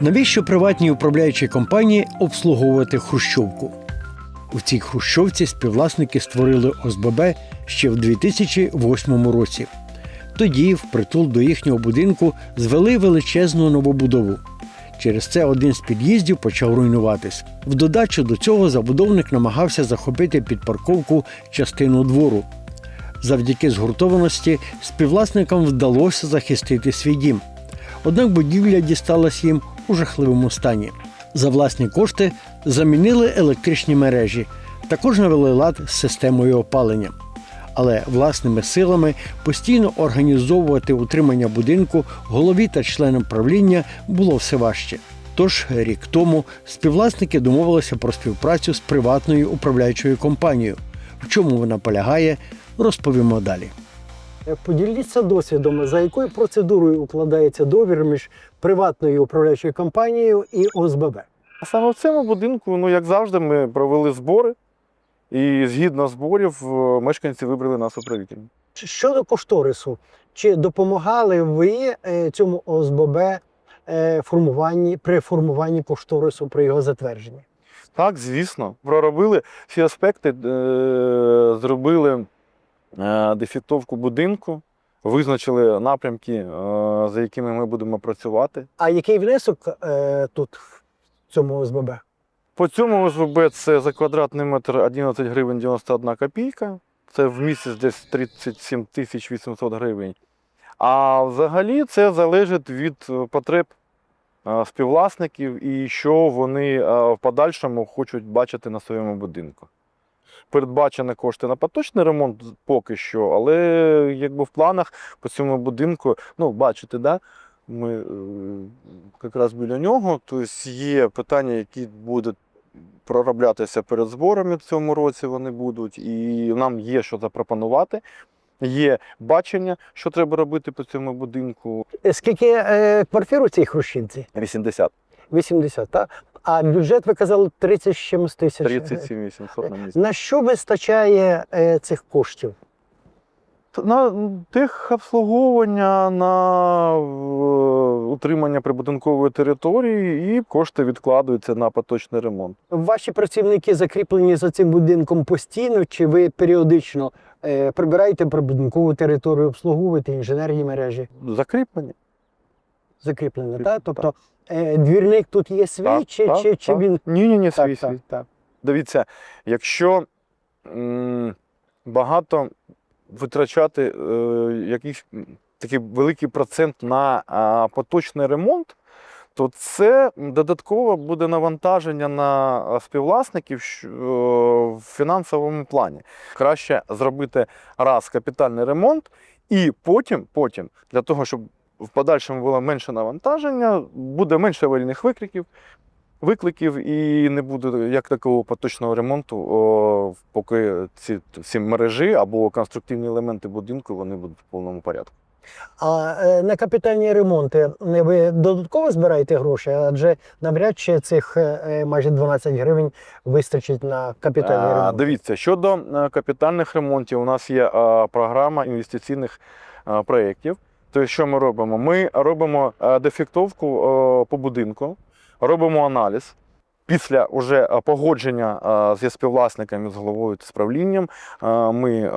Навіщо приватній управляючій компанії обслуговувати хрущовку? У цій хрущовці співвласники створили ОСББ ще в 2008 році. Тоді, впритул до їхнього будинку, звели величезну новобудову. Через це один з під'їздів почав руйнуватись. В додачу до цього забудовник намагався захопити під парковку частину двору. Завдяки згуртованості співвласникам вдалося захистити свій дім. Однак будівля дісталась їм у жахливому стані. За власні кошти замінили електричні мережі, також навели лад з системою опалення. Але власними силами постійно організовувати утримання будинку голові та членам правління було все важче. Тож рік тому співвласники домовилися про співпрацю з приватною управляючою компанією. В чому вона полягає, розповімо далі. Е, Поділіться досвідом, за якою процедурою укладається договір між приватною управляючою компанією і ОСББ. А саме в цьому будинку, ну як завжди, ми провели збори, і згідно зборів е, мешканці вибрали нас управителем. Щодо кошторису, чи допомагали ви е, цьому ОСББ формуванні при формуванні кошторису при його затвердженні? Так, звісно, проробили всі аспекти, зробили е, дефектовку будинку, визначили напрямки, е, за якими ми будемо працювати. А який внесок е, тут в цьому ОСББ? По цьому ОСББ це за квадратний метр 11 гривень 91 копійка. Це в місяць десь 37 тисяч 800 гривень. А взагалі це залежить від потреб співвласників і що вони в подальшому хочуть бачити на своєму будинку. Передбачені кошти на поточний ремонт поки що, але якби в планах по цьому будинку, ну, бачите, да? ми е, якраз біля нього, тобто є питання, які будуть пророблятися перед зборами в цьому році вони будуть, і нам є що запропонувати. Є бачення, що треба робити по цьому будинку. Е, Скільки е, квартир у цій хрущинці? 80, 80, так? А бюджет ви казали 30 з чимось тисяч. 37 800 на місяць. На що вистачає е, цих коштів? На техобслуговування, на утримання прибудинкової території і кошти відкладаються на поточний ремонт. Ваші працівники закріплені за цим будинком постійно, чи ви періодично е, прибираєте прибудинкову територію, обслуговуєте інженерні мережі? Закріплені. Закріплені, Так, так? Тобто е, двірник тут є свій, Так, чи, так, чи, чи так. він. Ні, ні, ні, свій, так, свій. так. Дивіться, якщо м, багато витрачати е, якийсь м, такий великий процент на а, поточний ремонт, то це додатково буде навантаження на а, співвласників щ- е, в фінансовому плані. Краще зробити раз капітальний ремонт, і потім, потім для того, щоб в подальшому було менше навантаження, буде менше аварійних викриків, викликів і не буде як такого поточного ремонту, о, поки ці всі мережі або конструктивні елементи будинку вони будуть в повному порядку. А е, на капітальні ремонти е, ви додатково збираєте гроші, адже навряд чи цих е, е, майже 12 гривень вистачить на капітальні ремонти. Дивіться, щодо капітальних ремонтів, у нас є програма інвестиційних проєктів. Тобто, що ми робимо? Ми робимо е, дефектовку е, по будинку, робимо аналіз. Після уже е, погодження зі співвласниками, з головою та з правлінням, е, ми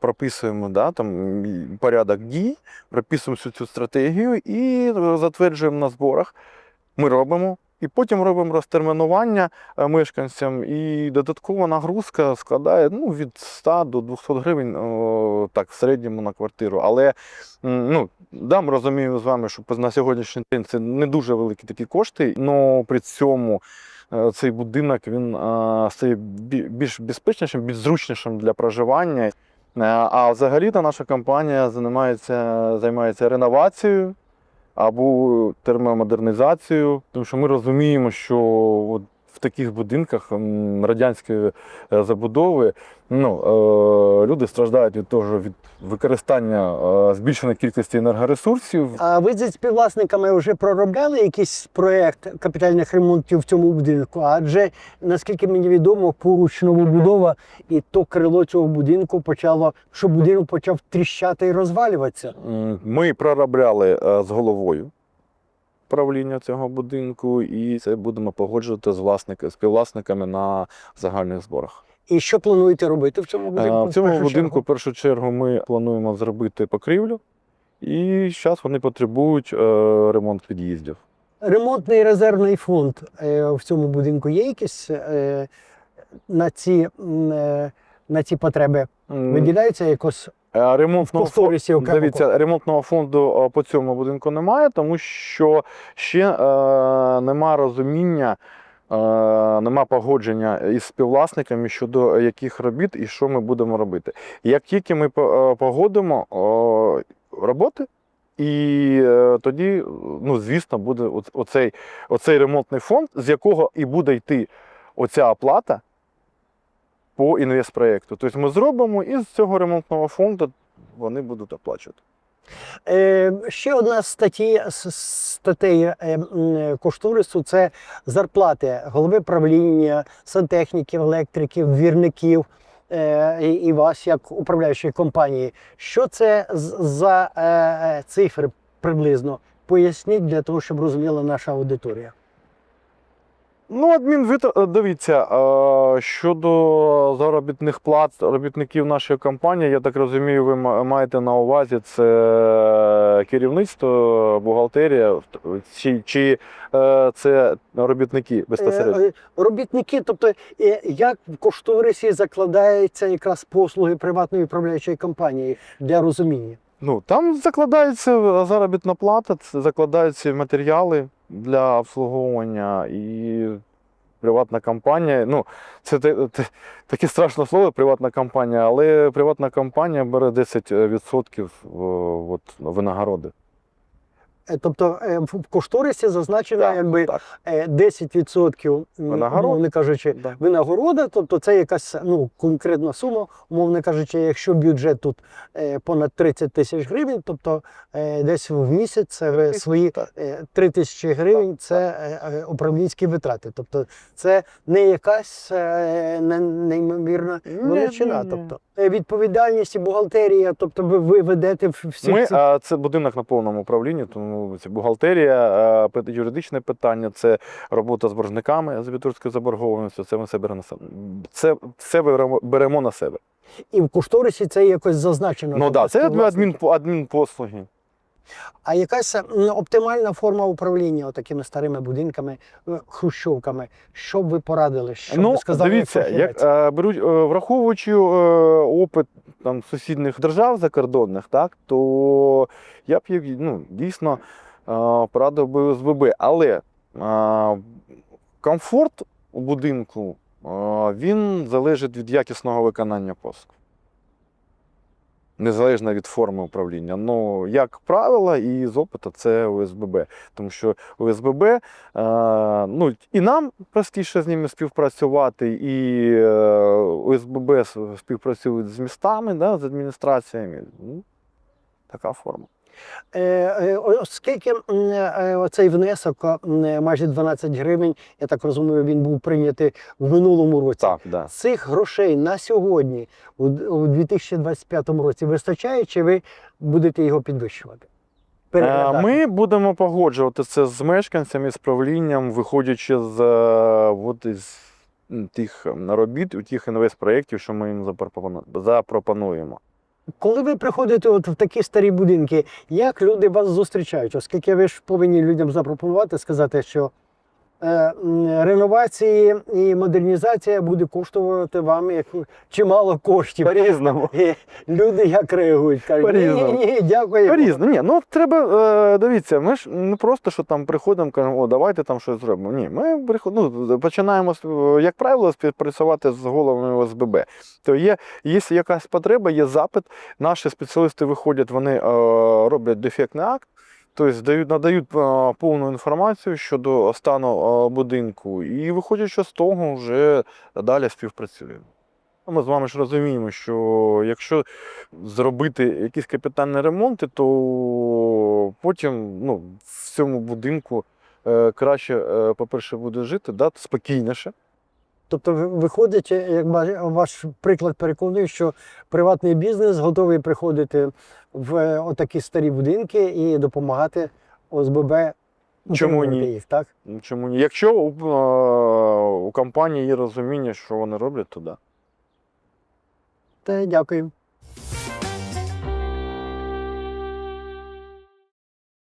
прописуємо да, там, порядок дій, прописуємо всю цю стратегію і затверджуємо на зборах. Ми робимо. І потім робимо розтермінування е, мешканцям, і додаткова нагрузка складає ну, від 100 до 200 гривень о, так, в середньому на квартиру. Але ну, да, ми з вами, що на сьогоднішній день це не дуже великі такі кошти, але при цьому е, цей будинок він е, стає більш безпечнішим, більш зручнішим для проживання. А взагалі-то наша компанія займається, займається реновацією або термомодернізацію, тому що ми розуміємо, що от таких будинках радянської е, забудови ну, е, люди страждають від того від використання е, збільшеної кількості енергоресурсів. А ви зі співвласниками вже проробляли якийсь проєкт капітальних ремонтів в цьому будинку? Адже наскільки мені відомо, поруч новобудова і то крило цього будинку почало, що будинок почав тріщати і розвалюватися. Ми проробляли з головою. Управління цього будинку, і це будемо погоджувати з власниками, співвласниками на загальних зборах. І що плануєте робити в цьому Е, будинку? В цьому першу будинку, чергу? в першу чергу, ми плануємо зробити покрівлю, і зараз вони потребують е, ремонт під'їздів. Ремонтний резервний фонд е, в цьому будинку є якийсь е, на ці, е, на ці потреби? Виділяється якось Ремонтного, В кошторисі фо- окремо дивіться, ремонтного фонду е, по цьому будинку немає, тому що ще е, нема розуміння, е, нема погодження із співвласниками щодо яких робіт і що ми будемо робити. Як тільки ми е, погодимо е, роботи, і е, тоді, ну, звісно, буде оцей, оцей ремонтний фонд, з якого і буде йти оця оплата по інвестпроєкту. Тобто ми зробимо і з цього ремонтного фонду вони будуть оплачувати. Е, ще одна статті, статей е, кошторису це зарплати голови правління, сантехніків, електриків, двірників е, і, вас як управляючої компанії. Що це за е, цифри приблизно? Поясніть для того, щоб розуміла наша аудиторія. Ну, адмінвитр, е, дивіться, е, щодо заробітних плат робітників нашої компанії, я так розумію, ви ма- маєте на увазі це керівництво, бухгалтерія, чи, чи е, це робітники безпосередньо? Е, е, Робітники, тобто е, як в кошторисі закладаються якраз послуги приватної управляючої компанії для розуміння? Ну, там закладається заробітна плата, закладаються матеріали для обслуговування і приватна компанія. Ну, це те- таке страшне слово приватна компанія, але приватна компанія бере 10% от, винагороди. Е, Тобто е, в кошторисі зазначено Так, якби так. е, 10% м, Винагород. умовно кажучи, Да. винагорода, тобто це якась ну, конкретна сума, умовно кажучи, якщо бюджет тут е, понад 30 тисяч гривень, тобто е, десь в місяць це свої Так. е, 3 тисячі гривень це е, е, управлінські витрати. Тобто це не якась е, не- неймовірна величина. Тобто е, відповідальність і бухгалтерія, тобто ви, ведете в- Ми, цих а, це будинок на повному управлінні, тому це бухгалтерія, юридичне питання, це робота з боржниками з абітурською заборгованістю. Це ми все беремо на себе. Це все беремо, на себе. і в кошторисі це якось зазначено. Ну так, да, це адмін, адмінпослуги. А якась оптимальна форма управління такими старими будинками, е, хрущовками? Що б ви порадили? Що ну, ви сказали, дивіться, як е, беруть, е, враховуючи е, опит там сусідніх держав закордонних, так то я б їх, ну, дійсно е, порадив би ОСББ. Але е, комфорт у будинку е, він залежить від якісного виконання послуг. Незалежно від форми управління. Ну, як правило, і з опиту це ОСББ. Тому що ОСББ, е, ну, і нам простіше з ними співпрацювати, і е, ОСББ співпрацюють з містами, да, з адміністраціями. Ну, така форма. Е, е, Оскільки е, внесок е, майже 12 гривень, я так розумію, він був прийнятий в минулому році. Так, да. Цих грошей на сьогодні, у 2025 році, вистачає, чи ви будете його підвищувати? Ми будемо погоджувати це з мешканцями, з правлінням, виходячи з от із тих м, робіт, у тих інвестпроєктів, що ми їм запропонуємо. Коли ви приходите от в такі старі будинки, як люди вас зустрічають? Оскільки ви ж повинні людям запропонувати, сказати, що реновації і модернізація буде коштувати вам як чимало коштів. По-різному. І люди як реагують? Кажуть, ні, ні, ні, дякую. По-різному. Ні, ну треба, е, дивіться, ми ж не просто що там приходимо, кажемо, о, давайте там щось зробимо. Ні, ми ну, починаємо, е, як правило, співпрацювати з головами ОСББ. То є, є якась потреба, є запит, наші спеціалісти виходять, вони е, роблять дефектний акт. Тобто дають, надають повну інформацію щодо стану будинку, і виходячи з того, вже далі співпрацюємо. Ну, Ми з вами ж розуміємо, що якщо зробити якісь капітальні ремонти, то потім ну, в цьому будинку е, краще, е, по-перше, буде жити, да, спокійніше. Тобто ви- виходить, як ваш приклад переконує, що приватний бізнес готовий приходити в е, отакі старі будинки і допомагати ОСББ Чому ні? Їх, так? Ну, Чому ні? Якщо у, е, у компанії є розуміння, що вони роблять, то да. Та дякую.